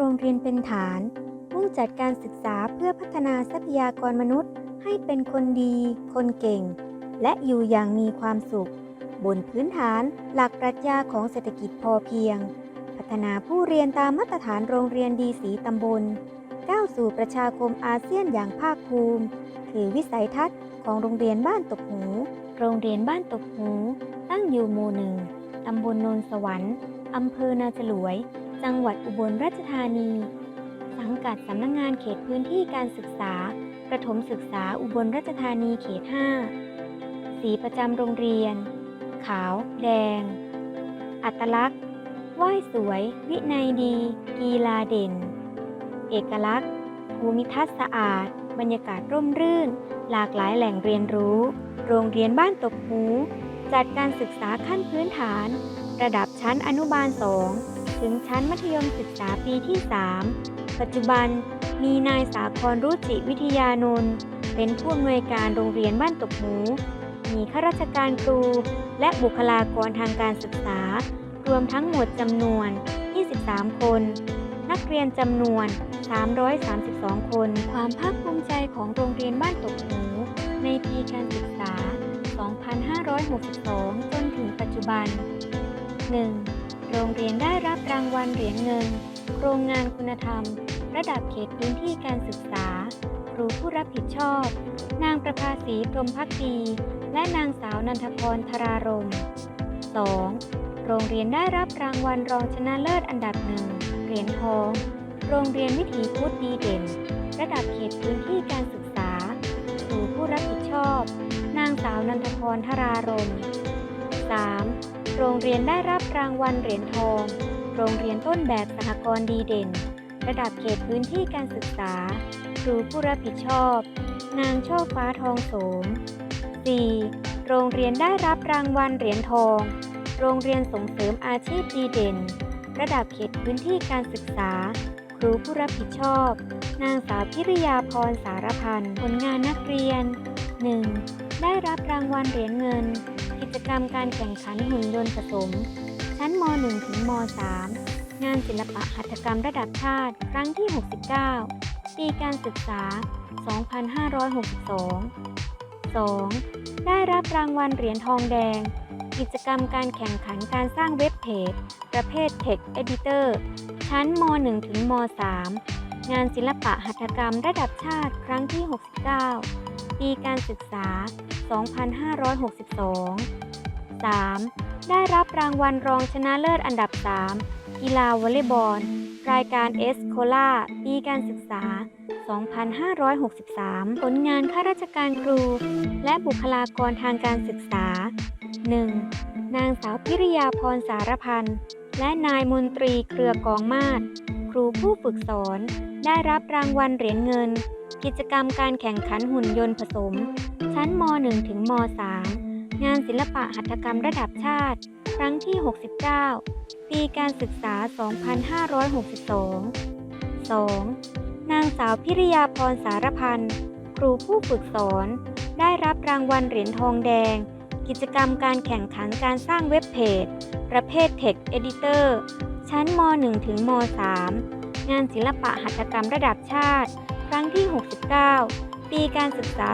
โรงเรียนเป็นฐาน มุ่งจัดการศึกษาเพื่อพัฒนาทรัพยากรมนุษย์ ให้เป็นคนดี คนเก่ง และอยู่อย่างมีความสุข บนพื้นฐานหลักปรัชญาของเศรษฐกิจพอเพียง พัฒนาผู้เรียนตามมาตรฐานโรงเรียนดีสีตำบล ก้าวสู่ประชาคมอาเซียนอย่างภาคภูมิ คือวิสัยทัศน์ของโรงเรียนบ้านตกหู โรงเรียนบ้านตกหู ตั้งอยู่หมู่หนึ่งตำบลโนนสวรรค์อำเภอนาจลวย จังหวัดอุบลราชธานี สังกัดสำนักงงานเขตพื้นที่การศึกษา ประถมศึกษาอุบลราชธานีเขต 5 สีประจำโรงเรียน ขาว แดง อัตลักษณ์ไหว้สวย วินัยดี กีฬาเด่น เอกลักษณ์ ภูมิทัศน์สะอาด บรรยากาศร่มรื่น หลากหลายแหล่งเรียนรู้ โรงเรียนบ้านตบหู จัดการศึกษาขั้นพื้นฐาน ระดับชั้นอนุบาล 2 ถึงชั้นมัธยมศึกษาปีที่ 3 ปัจจุบันมีนายสาครรุจิวิทยานนท์เป็นผู้อำนวยการโรงเรียนบ้านตบหูมีข้าราชการครู และบุคลากรทางการศึกษา รวมทั้งหมดจำนวน 23 คน นักเรียนจำนวน 332 คน ความภาคภูมิใจของโรงเรียนบ้านตกหมู ในปีการศึกษา 2562 จนถึงปัจจุบัน 1. โรงเรียนได้รับรางวัลเหรียญเงิน โครงงานคุณธรรม ระดับเขตพื้นที่การศึกษา ครูผู้รับผิดชอบ นางประภาสีพรมพักดี และนางสาวนันทพรธรารม 2. โรงเรียนได้รับรางวัลรองชนะเลิศอันดับหนึ่งเหรียญทอง โรงเรียนวิถีพุทธดีเด่น ระดับเขตพื้นที่การศึกษา ครูผู้รับผิดชอบ นางสาวนันทพรธรารม 3. โรงเรียนได้รับรางวัลเหรียญทอง โรงเรียนต้นแบบสหกรณ์ดีเด่น ระดับเขตพื้นที่การศึกษา ครูผู้รับผิดชอบ นางช่อฟ้าทองโสม 4. โรงเรียนได้รับรางวัลเหรียญทอง โรงเรียนส่งเสริมอาชีพดีเด่น ระดับเขตพื้นที่การศึกษา ครูผู้รับผิดชอบ นางสาวพิริยาพรสารพันธ์ผลงานนักเรียน 1. ได้รับรางวัลเหรียญเงิน กิจกรรมการแข่งขันหุ่นยนต์ผสม ชั้นม .1 ถึงม .3 งานศิลปะหัตถกรรมระดับชาติ ครั้งที่ 69 ปีการศึกษา 2562 2. ได้รับรางวัลเหรียญทองแดง กิจกรรมการแข่งขันการสร้างเว็บเพจ ประเภท Text Editor ชั้นม .1 ถึงม .3 งานศิลปะหัตถกรรมระดับชาติ ครั้งที่ 69 ปีการศึกษา 2562 3. ได้รับรางวัลรองชนะเลิศอันดับ 3 กีฬาวอลเลย์บอล รายการเอสโคลาปีการศึกษา 2563 ผลงานข้าราชการครู และบุคลากรทางการศึกษา 1. นางสาวพิริยาพรสารพันธ์และนายมนตรีเครือกองมาศครูผู้ฝึกสอน ได้รับรางวัลเหรียญเงิน กิจกรรมการแข่งขันหุ่นยนต์ผสม ชั้นม .1 ถึงม .3 งานศิลปะหัตถกรรมระดับชาติ ครั้งที่ 69 ปีการศึกษา 2562 2. นางสาวพิริยาพรสารพันธ์ครูผู้ฝึกสอน ได้รับรางวัลเหรียญทองแดง กิจกรรมการแข่งขันการสร้างเว็บเพจ ประเภท Text Editor ชั้นม .1 ถึงม .3 งานศิลปะหัตถกรรมระดับชาติ ครั้งที่ 69 ปีการศึกษา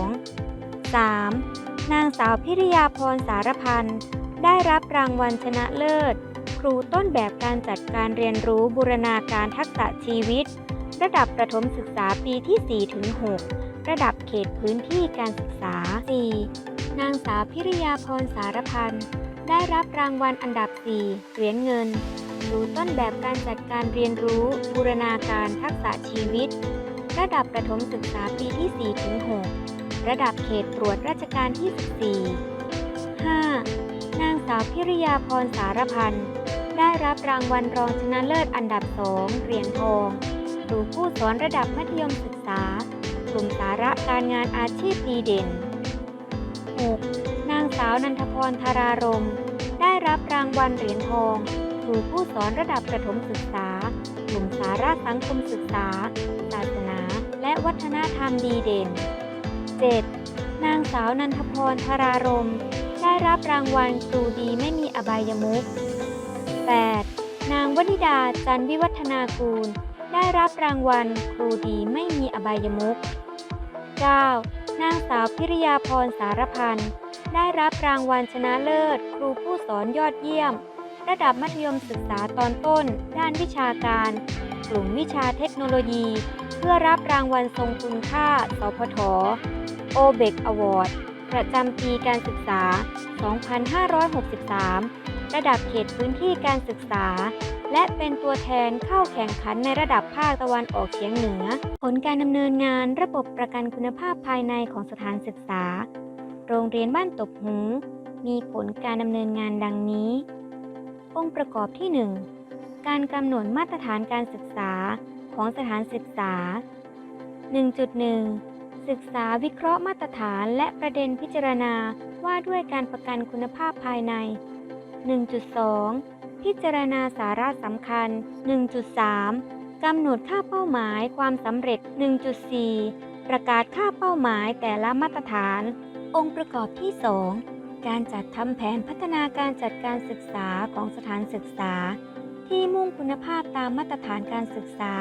2562 3. นางสาวพิริยาพรสารพันธ์ได้รับรางวัลชนะเลิศ ครูต้นแบบการจัดการเรียนรู้บูรณาการทักษะชีวิต ระดับประถมศึกษาปีที่ 4 ถึง 6 ระดับเขตพื้นที่การศึกษา 4. นางสาวพิริยาพรสารพันธ์ได้รับรางวัลอันดับ 4 เหรียญเงิน ครูต้นแบบการจัดการเรียนรู้ บูรณาการทักษะชีวิต ระดับประถมศึกษาปีที่4ถึง6ระดับเขตตรวจราชการที่ 14 5. นางสาวพิริยาพรสารพันธ์ได้รับรางวัลรองชนะเลิศอันดับ2เหรียญทองครูผู้สอนระดับมัธยมศึกษากลุ่มสาระการงานอาชีพดีเด่น 6. นางสาวนันทพรธารารม ได้รับรางวัลเหรียญทอง รูผู้สอนระดับประถมศึกษากลุ่มสาระสังคมศึกษา ศาสนา และวัฒนธรรมดีเด่น 7. นางสาวนันทพรธารารม ได้รับรางวัลครูดีไม่มีอบายมุข 8. นางวนิดาจันวิวัฒนากูล ได้รับรางวัลครูดีไม่มีอบายมุข 9. นางสาวพิริยาพรสารพันธ์ได้รับรางวัลชนะเลิศ ครูผู้สอนยอดเยี่ยม ระดับมัธยมศึกษาตอนต้น ด้านวิชาการ กลุ่มวิชาเทคโนโลยี เพื่อรับรางวัลทรงคุณค่า สพทโอเบกอวอร์ดประจำปีการศึกษา 2563 ระดับเขตพื้นที่การศึกษา และเป็นตัวแทนเข้าแข่งขันในระดับภาคตะวันออกเฉียงเหนือ ผลการดำเนินงานระบบประกันคุณภาพภายในของสถานศึกษา โรงเรียนบ้านตบหู มีผลการดำเนินงานดังนี้ องค์ประกอบที่ 1 การกำหนดมาตรฐานการศึกษาของสถานศึกษา 1.1 ศึกษาวิเคราะห์มาตรฐานและประเด็นพิจารณาว่าด้วยการประกันคุณภาพภายใน 1.2 พิจารณาสาระสำคัญ 1.3 กำหนดค่าเป้าหมายความสำเร็จ 1.4 ประกาศค่าเป้าหมายแต่ละมาตรฐาน องค์ประกอบที่ 2 การจัดทำแผนพัฒนาการจัดการศึกษาของสถานศึกษา ที่มุ่งคุณภาพตามมาตรฐานการศึกษา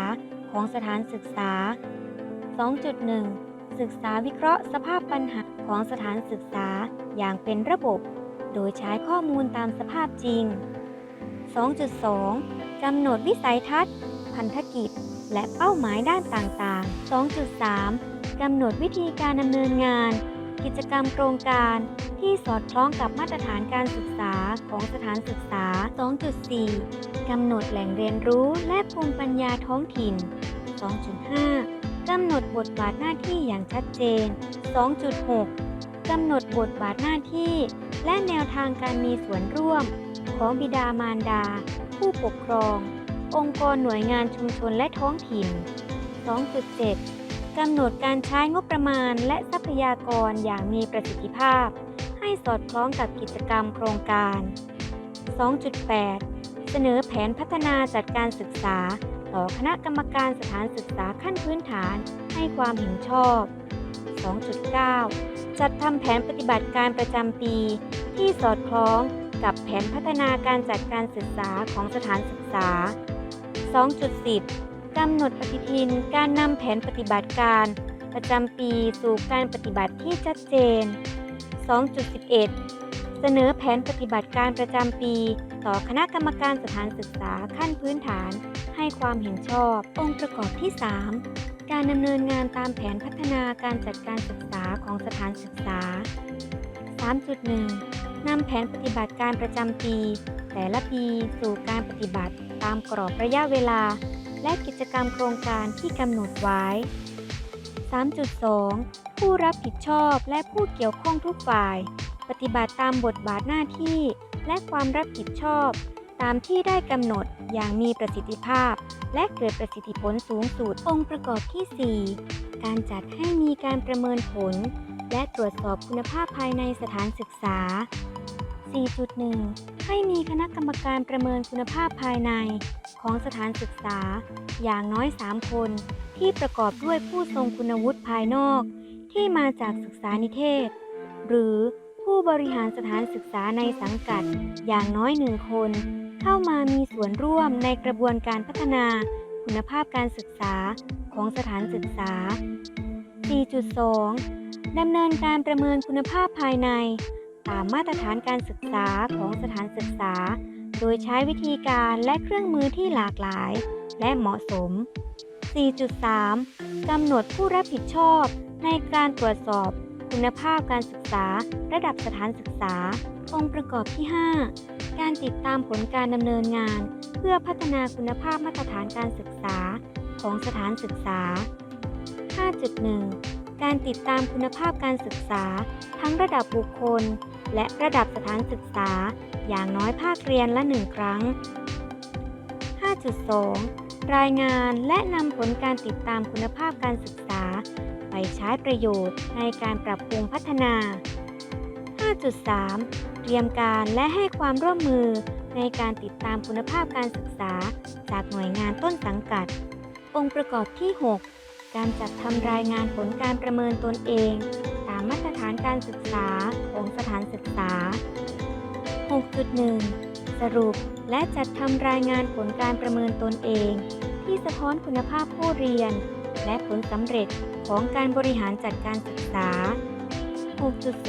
ของสถานศึกษา 2.1 ศึกษาวิเคราะห์สภาพปัญหาของสถานศึกษาอย่างเป็นระบบ โดยใช้ข้อมูลตามสภาพจริง 2.2 กำหนดวิสัยทัศน์ พันธกิจ และเป้าหมายด้านต่างๆ 2.3 กำหนดวิธีการดำเนินงาน กิจกรรมโครงการที่สอดคล้องกับมาตรฐานการศึกษาของสถานศึกษา 2.4 กำหนดแหล่งเรียนรู้และภูมิปัญญาท้องถิ่น 2.5 กำหนดบทบาทหน้าที่อย่างชัดเจน 2.6 กำหนดบทบาทหน้าที่ และแนวทางการมีส่วนร่วม ของบิดามารดา ผู้ปกครอง องค์กรหน่วยงานชุมชนและท้องถิ่น 2.7 กำหนดการใช้งบประมาณและทรัพยากรอย่างมีประสิทธิภาพ ให้สอดคล้องกับกิจกรรมโครงการ 2.8 เสนอแผนพัฒนาจัดการศึกษา ต่อคณะกรรมการสถานศึกษาขั้นพื้นฐานให้ความเห็นชอบ 2.9 จัดทำแผนปฏิบัติการประจำปี ที่สอดคล้องกับแผนพัฒนาการจัดการศึกษาของสถานศึกษา 2.10 กำหนดปฏิทินการนำแผนปฏิบัติการ ประจำปีสู่การปฏิบัติที่ชัดเจน 2.11 เสนอแผนปฏิบัติการประจำปี ต่อคณะกรรมการสถานศึกษาขั้นพื้นฐาน ให้ความเห็นชอบ องค์ประกอบที่ 3 การดำเนินงานตามแผนพัฒนาการจัดการศึกษาของสถานศึกษา 3.1 นำแผนปฏิบัติการประจำปี แต่ละปีสู่การปฏิบัติตามกรอบระยะเวลา และกิจกรรมโครงการที่กำหนดไว้ 3.2 ผู้รับผิดชอบและผู้เกี่ยวข้องทุกฝ่าย ปฏิบัติตามบทบาทหน้าที่ และความรับผิดชอบ ตามที่ได้กำหนดอย่างมีประสิทธิภาพ และเกิดประสิทธิผลสูงสุดองค์ประกอบที่ 4 การจัดให้มีการประเมินผล และตรวจสอบคุณภาพภายในสถานศึกษา 4.1 ให้มีคณะกรรมการประเมินคุณภาพภายใน ของสถานศึกษาอย่างน้อย 3 คน ที่ประกอบด้วยผู้ทรงคุณวุฒิภายนอก ที่มาจากศึกษานิเทศ หรือผู้บริหารสถานศึกษาในสังกัดอย่างน้อยหนึ่งคน เข้ามามีส่วนร่วมในกระบวนการพัฒนาคุณภาพการศึกษาของสถานศึกษา 4.2 ดำเนินการประเมินคุณภาพภายใน ตามมาตรฐานการศึกษาของสถานศึกษา โดยใช้วิธีการและเครื่องมือที่หลากหลาย และเหมาะสม 4.3 กำหนดผู้รับผิดชอบในการตรวจสอบคุณภาพการศึกษา ระดับสถานศึกษา องค์ประกอบที่ 5 การติดตามผลการดำเนินงาน เพื่อพัฒนาคุณภาพมาตรฐานการศึกษาของสถานศึกษา 5.1 การติดตามคุณภาพการศึกษา ทั้งระดับบุคคล และระดับสถานศึกษา อย่างน้อยภาคเรียนละหนึ่งครั้ง 5.2 รายงานและนำผลการติดตามคุณภาพการศึกษา ไปใช้ประโยชน์ในการปรับปรุงพัฒนา 5.3 เตรียมการและให้ความร่วมมือในการติดตามคุณภาพการศึกษา จากหน่วยงานต้นสังกัด องค์ประกอบที่ 6 การจัดทำรายงานผลการประเมินตนเอง การศึกษาของสถานศึกษา 6.1 สรุปและจัดทำรายงานผลการประเมินตนเอง ที่สะท้อนคุณภาพผู้เรียน และผลสำเร็จของการบริหารจัดการศึกษา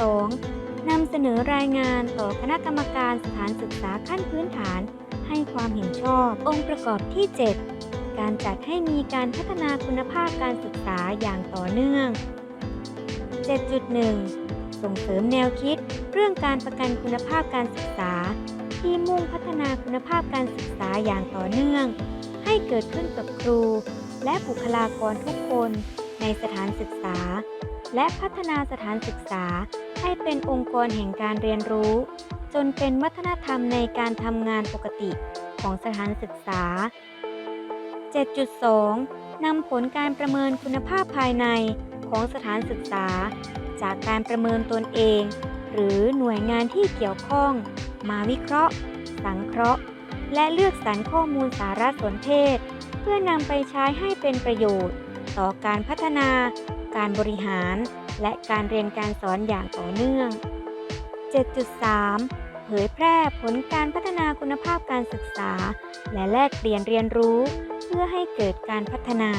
6.2 นำเสนอรายงานต่อคณะกรรมการสถานศึกษาขั้นพื้นฐาน ให้ความเห็นชอบ องค์ประกอบที่ 7 การจัดให้มีการพัฒนาคุณภาพการศึกษาอย่างต่อเนื่อง 7.1 ส่งเสริมแนวคิด เรื่องการประกันคุณภาพการศึกษา ที่มุ่งพัฒนาคุณภาพการศึกษาอย่างต่อเนื่อง ให้เกิดขึ้นกับครู และบุคลากรทุกคนในสถานศึกษา และพัฒนาสถานศึกษา ให้เป็นองค์กรแห่งการเรียนรู้ จนเป็นวัฒนธรรมในการทำงานปกติของสถานศึกษา 7.2นำผลการประเมินคุณภาพภายใน ของสถานศึกษา จากการประเมินตนเอง หรือหน่วยงานที่เกี่ยวข้อง มาวิเคราะห์ สังเคราะห์ และเลือกสรรข้อมูลสารสนเทศ เพื่อนำไปใช้ให้เป็นประโยชน์ ต่อการพัฒนา การบริหาร และการเรียนการสอนอย่างต่อเนื่อง 7.3เผยแพร่ผลการพัฒนาคุณภาพการศึกษา และแลกเปลี่ยนเรียนรู้ เพื่อให้เกิดการพัฒนา